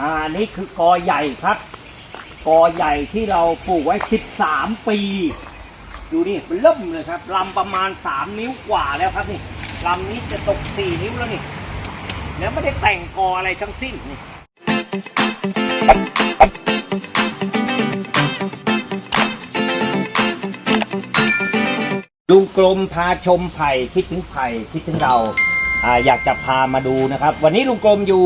อ่านี่คือกอใหญ่ครับ กอใหญ่ที่เราปลูกไว้13ปี ดูนี่มันเริ่มเลยครับลำประมาณ3นิ้วกว่าแล้วครับนี่ลำนี้จะตก4นิ้วแล้วนี่แล้วไม่ได้แต่งกออะไรทั้งสิ้นนี่ลุงกลมพาชมไผ่คิดถึงไผ่คิดถึงเราออยากจะพามาดูนะครับ วันนี้ลุงกลมอยู่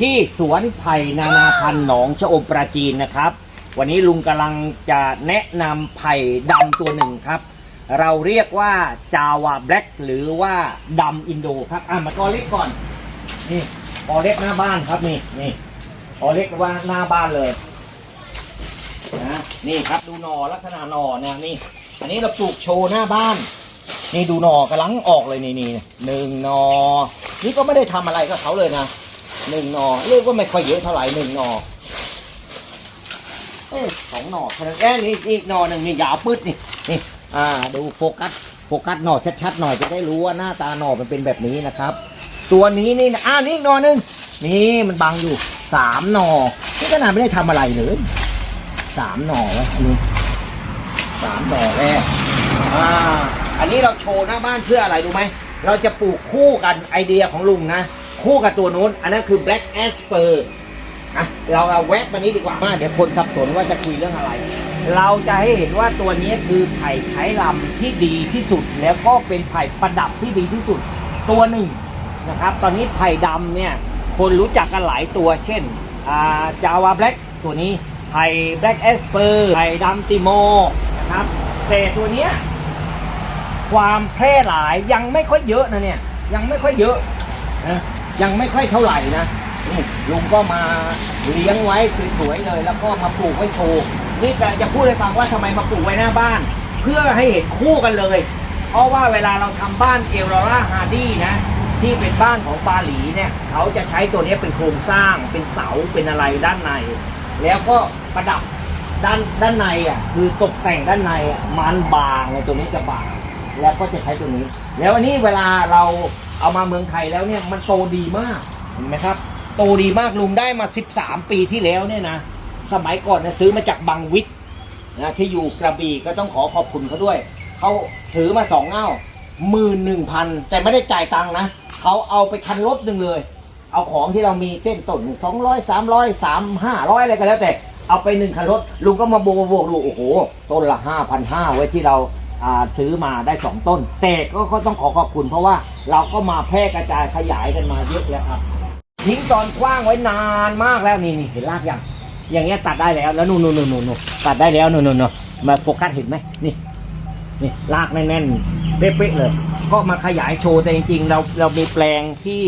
ที่สวนไผ่นานาพันธุ์หนองชะอมปราจีนนะครับ วันนี้ลุงกำลังจะแนะนำไผ่ดำตัวหนึ่งครับ เราเรียกว่าจาวาแบล็กหรือว่าดำอินโดครับอะมากอเล็กก่อนนี่กอเล็กหน้าบ้านครับนี่นี่กอเล็กว่าหน้าบ้านเลยนะนี่ครับดูหนอลักษณะหนอเนี่ยนี่ อันนี้เราปลูกโชว์หน้าบ้าน นี่ดูหนอกำลังออกเลยนี่นี่หนึ่งหนอนี่ก็ไม่ได้ทำอะไรกับเขาเลยนะ หนึ่งหนอเรียกว่าไม่ค่อยเยอะเท่าไหร่หนึ่งหนอเอ้ยสองหนอแค่นั้นเอ้ยนี่อีกหนอหนึ่งนี่ยาวปื๊ดนี่นี่อ่าดูโฟกัสโฟกัสหนอชัดๆหน่อยจะได้รู้ว่าหน้าตาหนอมันเป็นแบบนี้นะครับ ตัวนี้นี่นะอ้านี่อีกหนอหนึ่งนี่มันบังอยู่สามหนอนี่ขนาดไม่ได้ทำอะไรเลยสามหนอไว้นนี้สามหนอแรกอ่าอันนี้เราโชว์หน้าบ้านเพื่ออะไรรู้ไหมเราจะปลูกคู่กันไอเดียของลุงนะ คู่กับตัวนู้น อันนั้นคือ black asper อะเราเอาแวะมานี้ดีกว่ามาเดี๋ยวคนสับสนว่าจะคุยเรื่องอะไร เราจะให้เห็นว่าตัวนี้คือไผ่ใช้ลำที่ดีที่สุด แล้วก็เป็นไผ่ประดับที่ดีที่สุด ตัวหนึ่งนะครับ ตอนนี้ไผ่ดำเนี่ย คนรู้จักกันหลายตัว เช่นจาวาแบล็กตัวนี้ไผ่แบล็กเอสเปอร์ไผ่ดำติโมนะครับแต่ตัวเนี้ยความแพร่หลายยังไม่ค่อยเยอะนะเนี่ย ยังไม่ค่อยเยอะนะ ยังไม่ค่อยเท่าไหร่นะนี่ลุงก็มาเลี้ยงไว้สวยๆเลย แล้วก็มาปลูกไว้โชว์นี่จะจะพูดให้ฟังว่าทำไมมาปลูกไว้หน้าบ้าน เพื่อให้เห็นคู่กันเลย เพราะว่าเวลาเราทำบ้านเอลลาร่าฮาร์ดี้นะ ที่เป็นบ้านของปาหลีเนี่ย เขาจะใช้ตัวนี้เป็นโครงสร้างเป็นเสาเป็นอะไรด้านใน แล้วก็ประดับด้านด้านในอะคือตกแต่งด้านในอะมันบางเลยตัวนี้จะบาง แล้วก็จะใช้ตัวนี้ แล้วอันนี้เวลาเรา เอามาเมืองไทยแล้วเนี่ยมันโตดีมากเห็นไหมครับ โตดีมากลุงได้มา 13 ปีที่แล้วเนี่ยนะ สมัยก่อนเนี่ยซื้อมาจากบางวิทย์นะที่อยู่กระบี่ก็ต้องขอขอบคุณเขาด้วย เขาถือมาสองเง่าหมื่นหนึ่งพันแต่ไม่ได้จ่ายตังค์นะเขาเอาไปคันรถหนึ่งเลย เอาของที่เรามีเส้นต้นสองร้อยสามร้อยสามห้าร้อยอะไรก็แล้วแต่เอาไปหนึ่งคันรถลุงก็มาโบวกบวกดูโอ้โหต้นละห้าพันห้าไว้ที่เรา ซื้อมาได้สองต้น แต่ก็ต้องขอขอบคุณเพราะว่าเราก็มาแพร่กระจายขยายกันมาเยอะแล้วครับทิ้งตอนกว้างไว้นานมากแล้วนี่นี่เห็นรากยังอย่างเงี้ยตัดได้แล้วแล้วนู่นนู่นนู่นนู่นตัดได้แล้วนู่นนู่นนู่นมาโฟกัสเห็นไหมนี่นี่รากแน่นๆเป๊ะๆเลย ก็มาขยายโชว์แต่จริงๆ เราเรามีแปลงที่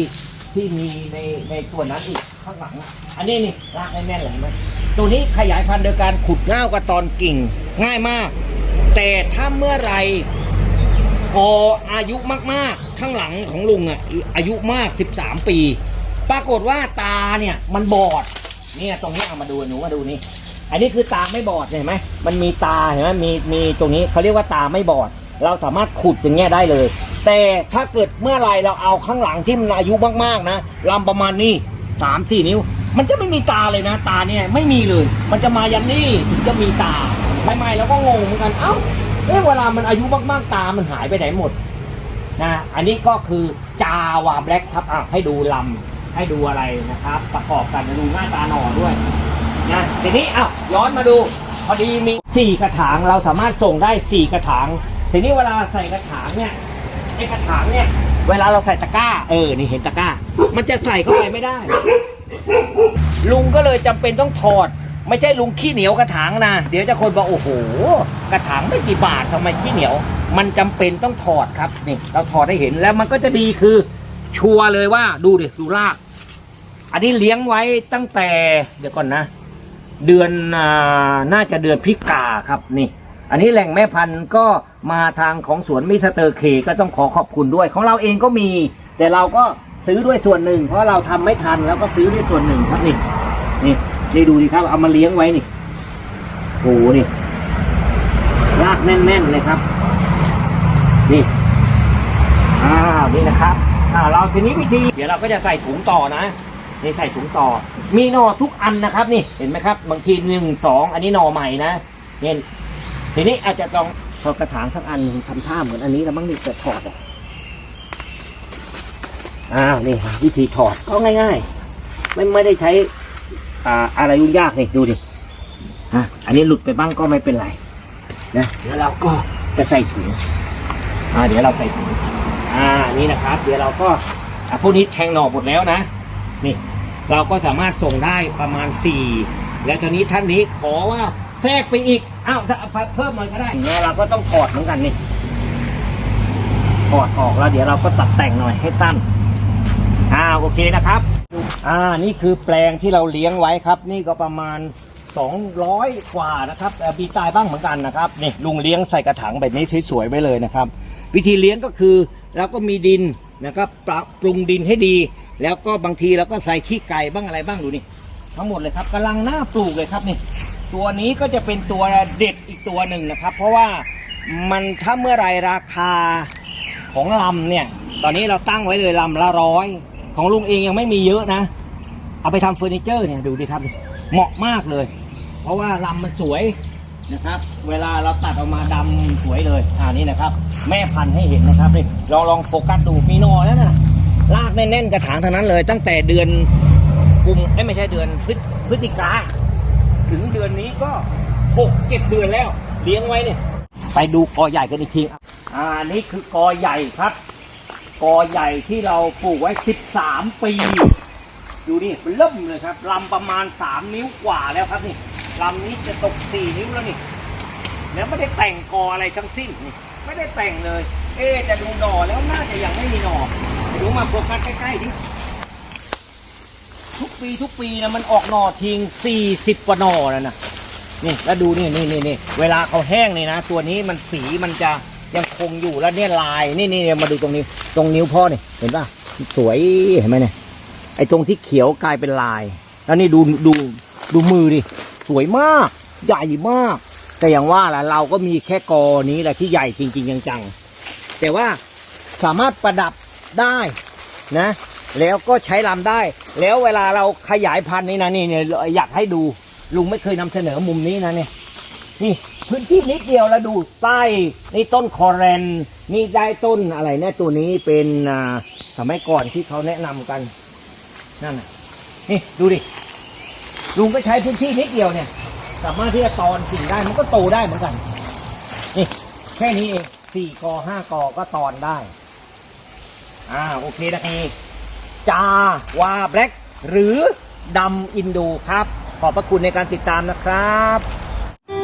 ที่มีในในส่วนนั้นอีกข้างหลังอันนี้นี่รากแน่นๆเลยเห็นไหมตัวนี้ขยายพันธุ์โดยการขุดง่าวกับตอนกิ่งง่ายมาก แต่ถ้าเมื่อไรพออายุมากๆ ข้างหลังของลุงอะอายุมาก 13 ปี ปรากฏว่าตาเนี่ยมันบอด เนี่ยตรงนี้เอามาดูหนูมาดูนี่ อันนี้คือตาไม่บอดเห็นไหมมันมีตาเห็นไหมมีมีตรงนี้เขาเรียกว่าตาไม่บอด เราสามารถขุดอย่างเงี้ยได้เลย แต่ถ้าเกิดเมื่อไรเราเอาข้างหลังที่มันอายุมากๆนะลำประมาณนี้สามสี่นิ้ว มันจะไม่มีตาเลยนะ ตาเนี่ยไม่มีเลย มันจะมายันนี่ถึงจะมีตา ใหม่ๆเราก็งงเหมือนกันเอ้าเอ๊ะเวลามันอายุมากๆตามันหายไปไหนหมดนะอันนี้ก็คือจาวาแบล็กครับอะให้ดูลำให้ดูอะไรนะครับ ประกอบกันดูหน้าตาหน่อด้วยนะทีนี้เอ้าย้อนมาดู พอดีมีสี่กระถางเราสามารถส่งได้สี่กระถางทีนี้เวลาใส่กระถางเนี่ยไอ้กระถางเนี่ย เวลาเราใส่ตะกร้า เออนี่เห็นตะกร้า มันจะใส่เข้าไปไม่ได้ ลุงก็เลยจำเป็นต้องถอด ไม่ใช่ลุงขี้เหนียวกระถางนะ เดี๋ยวจะคนบอกโอ้โห กระถางไม่กี่บาททำไมขี้เหนียว มันจำเป็นต้องถอดครับนี่เราถอดได้เห็นแล้วมันก็จะดีคือ ชัวร์เลยว่าดูดิดูราก อันนี้เลี้ยงไว้ตั้งแต่เดี๋ยวก่อนนะ เดือนน่าจะเดือนพิกาครับนี่ อันนี้แหล่งแม่พันธุ์ก็มาทางของสวนมิสเตอร์เคก็ต้องขอขอบคุณด้วย ของเราเองก็มี แต่เราก็ซื้อด้วยส่วนหนึ่ง เพราะเราทำไม่ทันแล้วก็ซื้อด้วยส่วนหนึ่งครับนี่นี่ นี่ดูดิครับ เอามาเลี้ยงไว้นี่โอ้โหนี่รากแน่นๆเลยครับ นี่อ่านี่นะครับอ่าเราทีนี้วิธี เดี๋ยวเราก็จะใส่ถุงต่อนะนี่ใส่ถุงต่อ มีหน่อทุกอันนะครับ นี่เห็นไหมครับ บางทีหนึ่งสองอันนี้หน่อใหม่นะเนี่ยทีนี้อาจจะลองถอดกระถางสักอันทำท่าเหมือนอันนี้แล้วมั้งนี่แต่ถอดอะอ้าวนี่วิธีถอดก็ง่าย ๆ ไม่ไม่ได้ใช้ อ่าอะไรยุ่งยากนี่ดูดิฮะอันนี้หลุดไปบ้างก็ไม่เป็นไรนะเดี๋ยวเราก็จะใส่ถุงอ่าเดี๋ยวเราใส่ถุงอ่านี่นะครับ เดี๋ยวเราก็อะพวกนี้แทงหน่อหมดแล้วนะ นี่ เราก็สามารถส่งได้ประมาณ4แล้วทีนี้ท่านนี้ขอว่าแทรกไปอีกอ้าวถ้าเพิ่มหน่อยก็ได้เนี่ยเราก็ต้องถอดเหมือนกันนี่ถอดออกแล้วเดี๋ยวเราก็ตัดแต่งหน่อยให้ตั้นอ่าวโอเคนะครับ อ่านี่คือแปลงที่เราเลี้ยงไว้ครับ นี่ก็ประมาณ 200 กว่านะครับแต่มีตายบ้างเหมือนกันนะครับนี่ลุงเลี้ยงใส่กระถางแบบนี้สวยๆไว้เลยนะครับ วิธีเลี้ยงก็คือเราก็มีดินนะครับปรับปรุงดินให้ดี แล้วก็บางทีเราก็ใส่ขี้ไก่บ้างอะไรบ้างดูนี่ทั้งหมดเลยครับกำลังน่าปลูกเลยครับนี่ ตัวนี้ก็จะเป็นตัวเด็ดอีกตัวหนึ่งนะครับ เพราะว่ามันถ้าเมื่อไรราคาของลำเนี่ย ตอนนี้เราตั้งไว้เลยลำละร้อย ของลุงเองยังไม่มีเยอะนะ เอาไปทำเฟอร์นิเจอร์เนี่ยดูดิครับเหมาะมากเลย เพราะว่าลำมันสวยนะครับ เวลาเราตัดออกมาดำสวยเลยอ่านี่นะครับ แม่พันธุ์ให้เห็นนะครับนี่ลองลองโฟกัสดูมีนอแล้วนะลากแน่นๆกระถางทั้งนั้นเลย ตั้งแต่เดือนกุมไม่ใช่เดือนพฤศพฤศจิกาถึงเดือนนี้ก็หกเจ็ดเดือนแล้ว เลี้ยงไว้เนี่ย ไปดูกอใหญ่กันอีกทีอ่านี่คือกอใหญ่ครับ กอใหญ่ที่เราปลูกไว้สิบสามปี ดูนี่มันเริ่มเลยครับลำประมาณสามนิ้วกว่าแล้วครับนี่ลำนี้จะตกสี่นิ้วแล้วนี่ แล้วไม่ได้แต่งกออะไรทั้งสิ้นนี่ ไม่ได้แต่งเลย เอ๊จะดูหน่อแล้วน่าจะยังไม่มีหน่อดูมาโฟกัสใกล้ๆดิทุกปีทุกปีนะมันออกหน่อทิ้งสี่สิบกว่าหน่อแล้วนะนี่แล้วดูนี่นี่นี่นี่เวลาเขาแห้งนี่นะ ตัวนี้มันสีมันจะ ยังคงอยู่แล้วเนี่ยลายนี่นี่มาดูตรงนี้ตรงนิ้วพ่อนี่เห็นป่ะสวยเห็นไหมเนี่ยไอ้ตรงที่เขียวกลายเป็นลาย แล้วนี่ดูดูดูมือดิสวยมาก ใหญ่มาก แต่อย่างว่าแหละเราก็มีแค่กอนี้แหละที่ใหญ่จริง ๆ จังๆแต่ว่าสามารถประดับได้นะ แล้วก็ใช้ลำได้ แล้วเวลาเราขยายพันธุ์นี่นะนี่เนี่ยอยากให้ดูลุงไม่เคยนำเสนอมุมนี้นะเนี่ย นี่พื้นที่นิดเดียวแล้วดูใต้นี่ต้นคอแรนนี่ได้ต้นอะไรเนี่ยตัวนี้เป็นสมัยก่อนที่เขาแนะนำกันนั่นน่ะนี่ดูดิลุงก็ใช้พื้นที่นิดเดียวเนี่ย สามารถที่จะตอนกิ่งได้มันก็โตได้เหมือนกันนี่แค่นี้เองสี่กอห้ากอก็ตอนได้ อ่าโอเคนะครับจาวาแบล็กหรือดำอินโดครับ ขอบพระคุณในการติดตามนะครับ